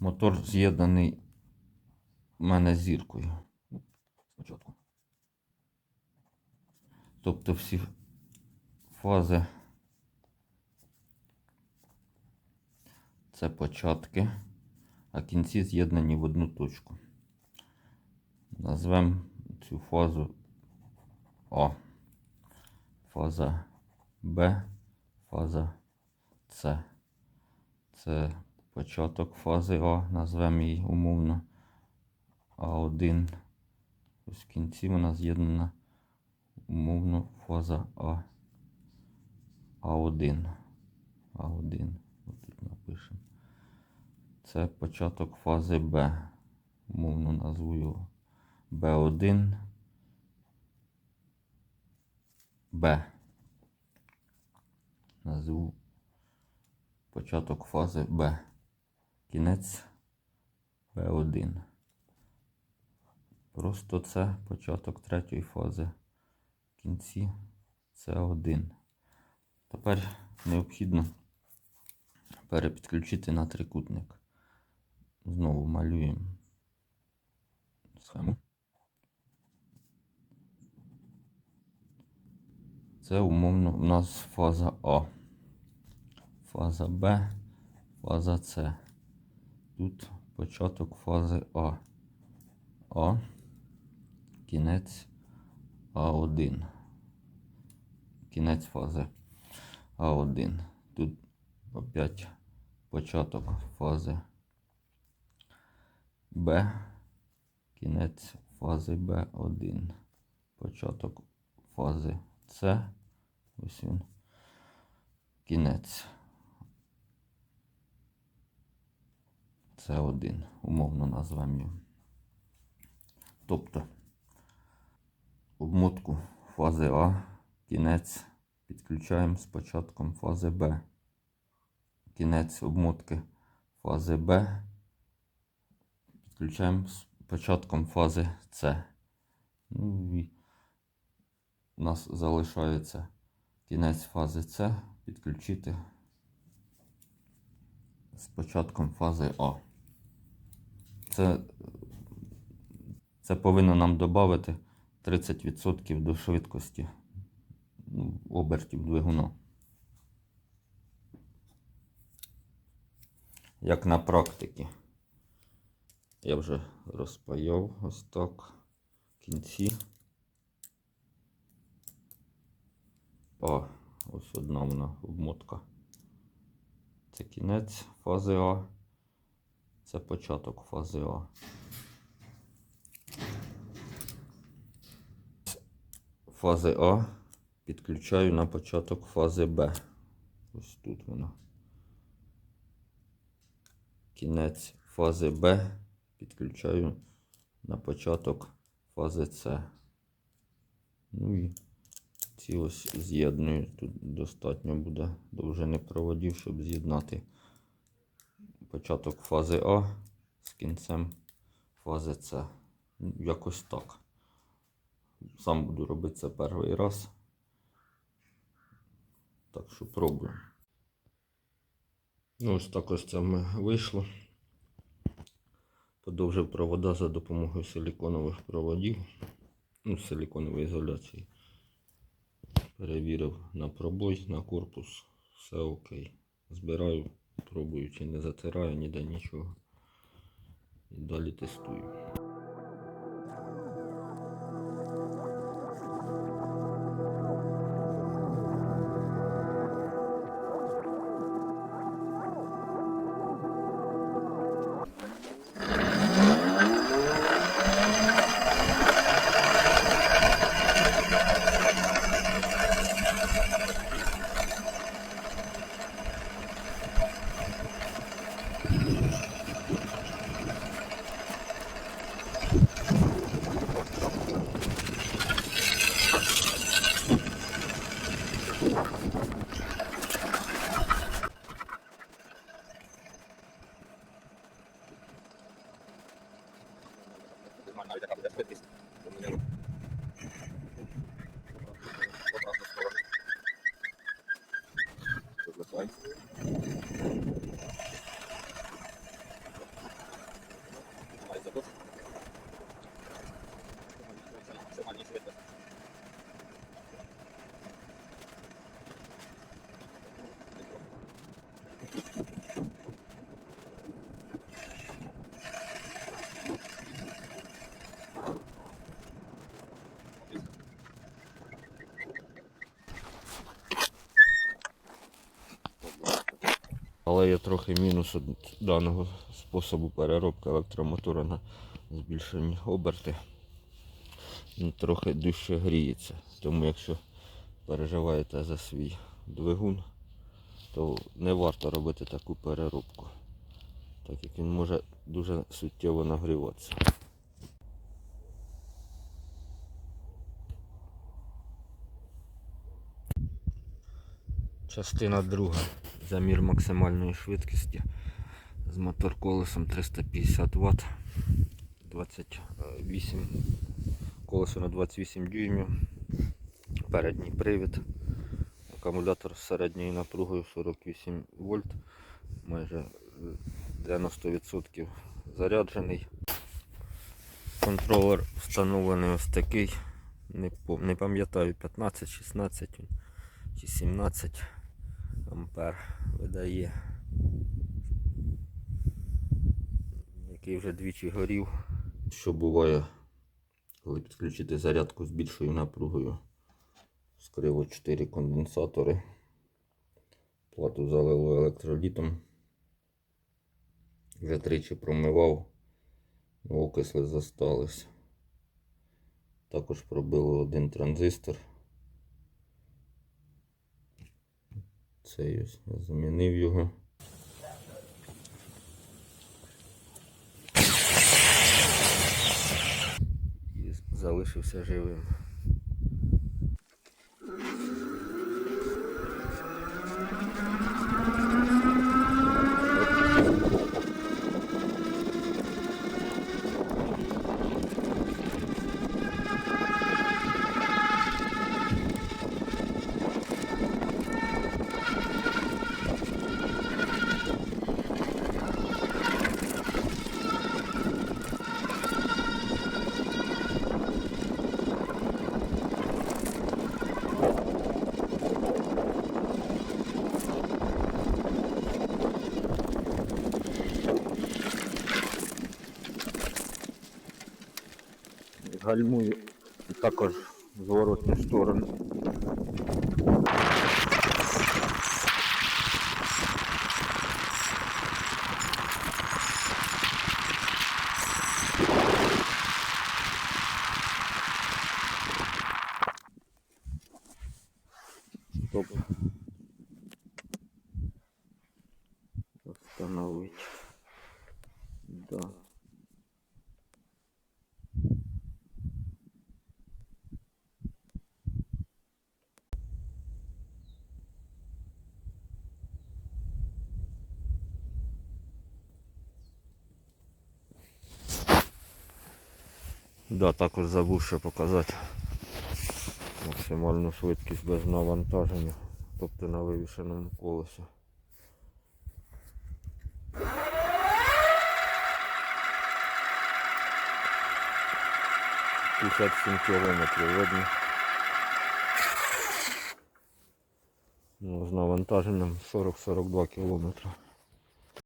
Мотор з'єднаний у мене зіркою. Спочатку. Тобто всі фази це початки, а кінці з'єднані в одну точку. Назвемо цю фазу А. Фаза Б, фаза С. Це початок фази А, назвемо її умовно А1. Ось в кінці вона з'єднана умовно фаза А. А1. А1. Ось тут напишемо. Це початок фази Б. Умовно назву його Б1. Б. Назву початок фази Б. Кінець Б1. Просто це початок третьої фази. Кінці С1. Тепер необхідно перепідключити на трикутник. Знову малюємо схему. Це умовно у нас фаза А. Фаза Б, фаза С. Тут початок фази А. А. Кінець А1. Кінець фази А1. Тут опять початок фази Б. Кінець фази Б1. Початок фази С. Ось він. Кінець. Це один, умовно назвемо його. Тобто обмотку фази А, кінець підключаємо з початком фази Б. Кінець обмотки фази Б. Підключаємо з початком фази С. Ну і у нас залишається кінець фази С підключити з початком фази А. Це, це повинно нам додати 30% до швидкості ну, обертів двигуна. Як на практиці. Я вже розпаяв ось так в кінці. А, ось одна вона обмотка. Це кінець фази А. Це початок фази А. Фази А підключаю на початок фази Б. Ось тут вона. Кінець фази Б підключаю на початок фази С. Ну і ці ось з'єдную. Тут достатньо буде довжини проводів, щоб з'єднати початок фази А з кінцем фази С. Якось так. Сам буду робити це перший раз. Так що пробуємо. Ну, ось так ось це ми вийшло. Подовжив провода за допомогою силіконових проводів. Ну, силіконової ізоляції. Перевірив на пробой, на корпус. Все окей. Збираю, пробую, чи не затираю ніде нічого. І далі тестую. Manavida Capital Service. Але є трохи мінус даного способу переробки електромотора на збільшені оберти. Трохи дужче гріється. Тому якщо переживаєте за свій двигун, то не варто робити таку переробку, так як він може дуже суттєво нагріватися. Частина друга. Замір максимальної швидкості з мотор колесом 350 Вт. 28 колесо на 28 дюймів. Передній привід. Акумулятор з середньою напругою 48 вольт. Майже е, 90% заряджений. Контролер встановлений ось такий. Не пам'ятаю 15, 16 чи 17 ампер видає. Який вже двічі горів. Що буває, коли підключити зарядку з більшою напругою. Скриво 4 конденсатори. Плату залило електролітом. Вже тричі промивав, окисли зостались. Також пробило один транзистор. Цей ось я замінив його. І залишився живим. Гальмую також в зворотню сторону. Стоп. Да, також забув ще показати максимальну швидкість без навантаження, тобто на вивішеному колесі. Сім кілометрів видно. Ну, з навантаженням 40-42 кілометри.